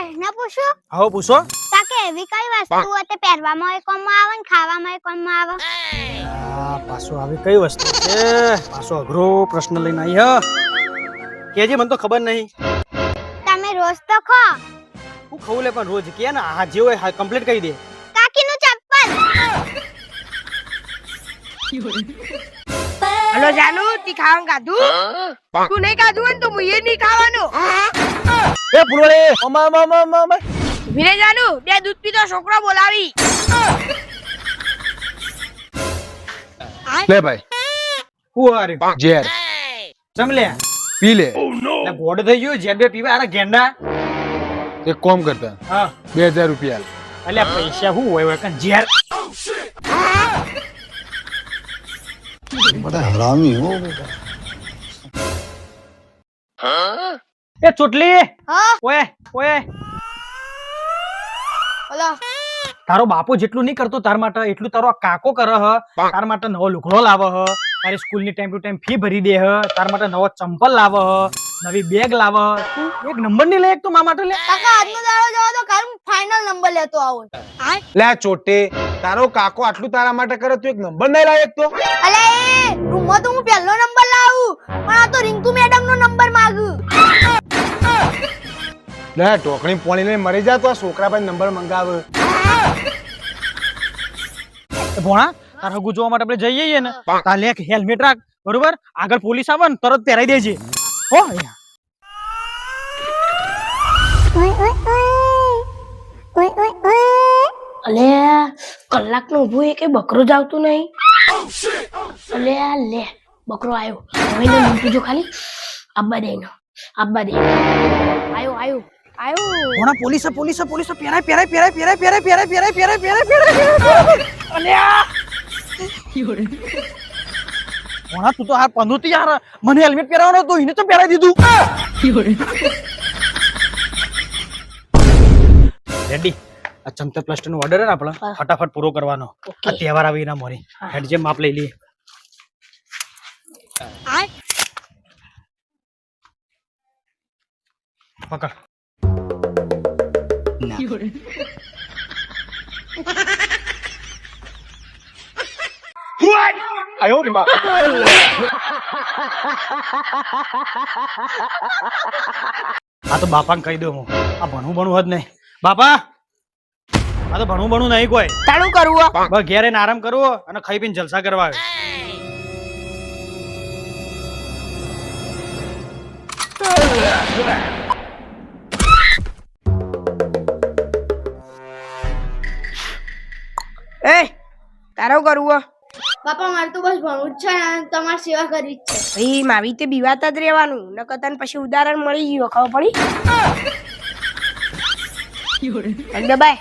પ્રશ્ન પૂછો? આવો પૂછો. કાકે એવી કઈ વસ્તુ તે પહેરવામાં એ કોમ આવે ને ખાવામાં એ કોમ આવે? આ પાછો આવી કઈ વસ્તુ છે? પાછો અઘરો પ્રશ્ન લઈને આવી હ. કેજે મને તો ખબર નહીં. તમે રોજ તો ખો. હું ખવું લે પણ રોજ કે ને હા જે હોય હા કમ્પ્લીટ કહી દે. કાકીનું ચપ્પલ. હલો જાનુ તી ખાવાનું ખાધું? તું નહીં ખાધું ને તો હું એ નહીં ખાવાનું. એ ફૂલવાડી અમા મામા મામા વિને જાનુ બે દૂધ પીતો છોકરો બોલાવી. લે ભાઈ. કુવારી ઝેર. જમ પી લે. Oh, ને ગોડ થઈ ગયો ઝેર પીવા આરા ગેંડા એક કોમ કરતા. હા. 2000 રૂપિયા. અલ્યા પૈસા હું હોય કન ઝેર. Oh, બડા હરામી હો. હા એ ચૂટલી. હા? ઓએ ઓય. બોલો તારો બાપો જેટલું નહીં કરતો તાર માટે એટલું તારો કાકો કરે હ. તાર માટે નવો લુગડો લાવે હ. તારી સ્કૂલની ટાઈમ ટુ ટાઈમ ફી ભરી દે હ. તાર માટે નવો ચંપલ લાવે હ. નવી બેગ લાવે તું એક નંબરની લે એક તો મા માટે લે. કાકા આજનો દાડો જવા તો કાલ ફાઇનલ નંબર લેતો આવો. લે ચોટે તારો કાકો આટલું તારા માટે કરે તું એક નંબર નહીં લાયક તો. અલે એ રૂમમાં તો હું પહેલો નંબર લાવું. પણ આ તો રિંકુ મેડમ નો લે ટોકણી પોણી લઈને મરી જા તો આ છોકરા ભાઈ નંબર મંગાવે. ભોણા તાર હગુ જોવા માટે આપણે જઈએ ને તાર લેખ હેલ્મેટ રાખ બરોબર? આગળ પોલીસ આવે ને તરત પહેરાઈ દેજે. હો અલે કલાકનું ઉભું એ કે બકરો જ આવતું નહીં. અલે લે બકરો આવ્યો હવે ને ખાલી. આબ્બા દે આબા દે. આયો આયો. આયો ભોણા પોલીસ પોલીસ પેરાય પેરાય પેરાય પેરાય પેરાય પેરાય પેરાય પેરાય પેરાય પેરાય અલ્યા ઘણા તું તો હાર પંદુતી યાર મને હેલ્મેટ પહેરાવવાનો તો એને તો પહેરાવી દીધું રેડી આ ચમતે પ્લાસ્ટર નો ઓર્ડર ને આપણે ફટાફટ પૂરો કરવાનો આ તહેવાર આવી ના મોરી હેડ જેમ માપ લઈ લઈએ પકડ આ તો બાપાને કહી દઉં હું આ ભણવું ભણવું જ નહીં બાપા આ તો ભણવું ભણવું નહીં કોઈ તાળું કરવું બસ ઘેર આરામ કરવો અને ખાઈ પીને જલસા કરવા આવ્યો. એ તારું કરવું બાપા મારે તો બસ ભણવું જ છે અને તમારી સેવા કરવી જ છે. ભાઈ મારી તે બીવાતા જ રહેવાનું. નકર તને પછી ઉદાહરણ મળી ગયું ખબર પડી? દબાય.